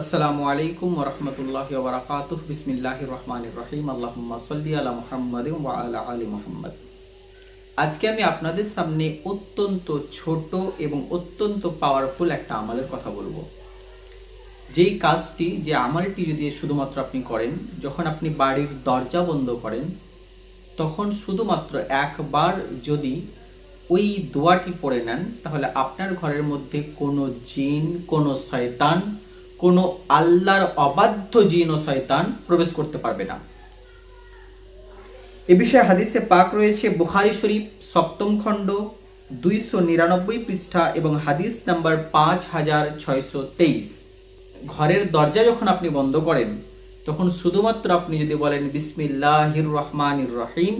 আসসালামু আলাইকুম ওরহমতুল্লাহ ওবরাকাতুহ বিসমিল্লাহ রহমান রহিম। আল্লাহুম্মা মুহাম্মাদ আলি মুহাম্মদ। আজকে আমি আপনাদের সামনে অত্যন্ত ছোট এবং অত্যন্ত পাওয়ারফুল একটা আমলের কথা বলব। যেই কাজটি, যে আমলটি যদি শুধুমাত্র আপনি করেন, যখন আপনি বাড়ির দরজা বন্ধ করেন, তখন শুধুমাত্র একবার যদি ওই দোয়াটি পড়ে নেন, তাহলে আপনার ঘরের মধ্যে কোনো জিন, কোনো শয়তান কোনো আল্লাহর অবাধ্য জিন ও শয়তান প্রবেশ করতে পারবে না। এ বিষয়ে হাদিসে পাক রয়েছে, বুখারি শরীফ সপ্তম খণ্ড, দুইশো নিরানব্বই পৃষ্ঠা এবং হাদিস নাম্বার পাঁচ হাজার ছয়শো তেইশ। ঘরের দরজা যখন আপনি বন্ধ করেন, তখন শুধুমাত্র আপনি যদি বলেন, বিসমিল্লাহির রহমানির রহিম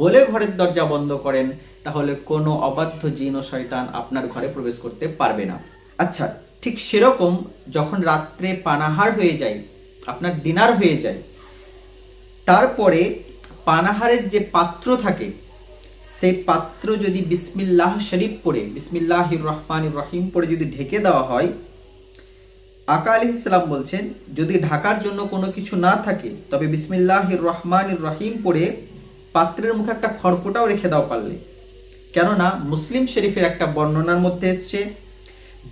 বলে ঘরের দরজা বন্ধ করেন, তাহলে কোনো অবাধ্য জিন ও শয়তান আপনার ঘরে প্রবেশ করতে পারবে না। আচ্ছা ঠিক সেরকম যখন রাত্রে পানাহার হয়ে যায়, আপনার ডিনার হয়ে যায়, তারপরে পানাহারের যে পাত্র থাকে, সেই পাত্র যদি বিসমিল্লাহ শরীফ পড়ে বিসমিল্লাহ রহমান রহিম পড়ে যদি ঢেকে দেওয়া হয়, আকা আলি ইসলাম বলছেন, যদি ঢাকার জন্য কোনো কিছু না থাকে, তবে বিসমিল্লাহ রহমান রহিম পড়ে পাত্রের মুখে একটা খড়কোটাও রেখে দাও পারলে। কেননা, মুসলিম শরীফের একটা বর্ণনার মধ্যে এসছে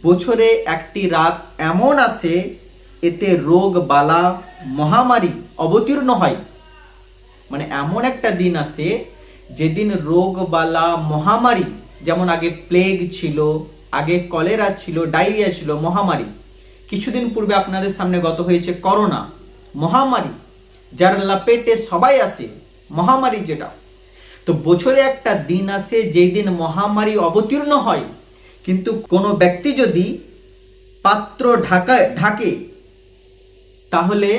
বছরে একটি রাত এমন আসে এতে রোগ, বালা, মহামারী অবতীর্ণ হয়। মানে এমন একটা দিন আসে যেদিন রোগ, বালা, মহামারী, যেমন আগে প্লেগ ছিল, আগে কলেরা ছিল ডায়রিয়া ছিল, মহামারী। কিছুদিন পূর্বে আপনাদের সামনে গত হয়েছে করোনা মহামারী, যার লাপেটে সবাই আসে মহামারী যেটা। তো বছরে একটা দিন আসে যেই দিন মহামারী অবতীর্ণ হয়। কিন্তু কোনো ব্যক্তি যদি পাত্র ঢাকায় ঢাকে, তাহলে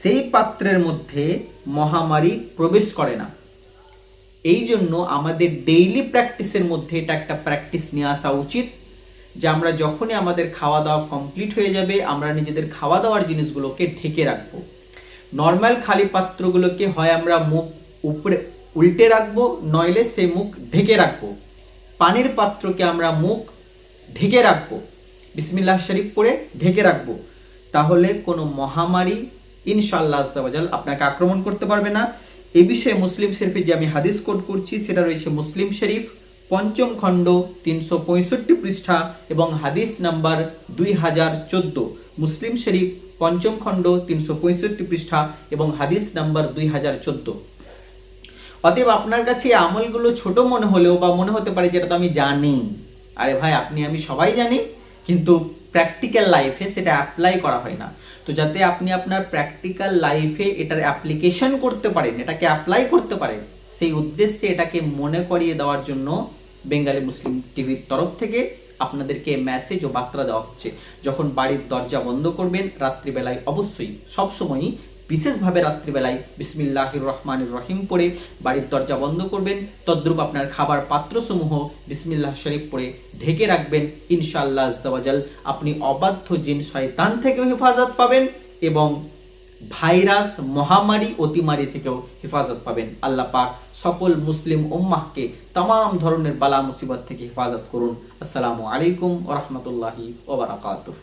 সেই পাত্রের মধ্যে মহামারী প্রবেশ করে না। এই জন্য আমাদের ডেইলি প্র্যাকটিসের মধ্যে এটা একটা প্র্যাকটিস নিয়ে আসা উচিত যে আমরা যখনই আমাদের খাওয়া দাওয়া কমপ্লিট হয়ে যাবে, আমরা নিজেদের খাওয়া দাওয়ার জিনিসগুলোকে ঢেকে রাখব। নর্মাল খালি পাত্রগুলোকে হয় আমরা মুখ উপরে, উল্টে রাখব, নইলে সেই মুখ ঢেকে রাখব। পানির পাত্রকে আমরা মুখ ঢেকে রাখব, বিসমিল্লাহ শরীফ পড়ে ঢেকে রাখব, তাহলে কোনো মহামারী ইনশাল্লাহ আস্তাবাজাল আপনাকে আক্রমণ করতে পারবে না। এ বিষয়ে মুসলিম শরীফে যে আমি হাদিস কোড করছি, সেটা রয়েছে মুসলিম শরীফ, পঞ্চম খণ্ড, তিনশো পঁয়ষট্টি পৃষ্ঠা এবং হাদিস নাম্বার দুই হাজার চোদ্দ। মুসলিম শরীফ, পঞ্চম খণ্ড, তিনশো পঁয়ষট্টি পৃষ্ঠা এবং হাদিস নাম্বার দুই হাজার চোদ্দ। অতএব আপনার কাছে আমলগুলো ছোট মনে হলেও বা মনে হতে পারে যেটা তো আমি জানি। আরে ভাই, আপনি, আমি সবাই জানি, কিন্তু প্র্যাকটিক্যাল লাইফে সেটা অ্যাপ্লাই করা হয় না। তো যাতে আপনি আপনার প্র্যাকটিক্যাল লাইফে এটার অ্যাপ্লিকেশন করতে পারেন, এটাকে অ্যাপ্লাই করতে পারেন, সেই উদ্দেশ্যে এটাকে মনে করিয়ে দেওয়ার জন্য বেঙ্গালি মুসলিম টিভির তরফ থেকে আপনাদেরকে মেসেজ ও বার্তা দেওয়া হচ্ছে। যখন বাড়ির দরজা বন্ধ করবেন, রাত্রিবেলায় অবশ্যই সবসময়ই বিশেষভাবে রাত্রিবেলায় বিসমিল্লাহির রহমানির রহিম পড়ে বাড়ির দরজা বন্ধ করবেন। তদ্রূপ আপনার খাবার পাত্রসমূহ বিসমিল্লাহ শরীফ পড়ে ঢেকে রাখবেন। ইনশাআল্লাহ আজদাওয়াজাল আপনি অবাধ্য জিন শয়তান থেকেও হেফাজত পাবেন এবং ভাইরাস, মহামারী, অতিমারি থেকেও হেফাজত পাবেন। আল্লাহ পাক সকল মুসলিম উম্মাহকে তাম ধরনের বালা মুসিবত থেকে হেফাজত করুন। আসসালামু আলাইকুম ওরহমতুল্লাহি ওবরাকাতুহ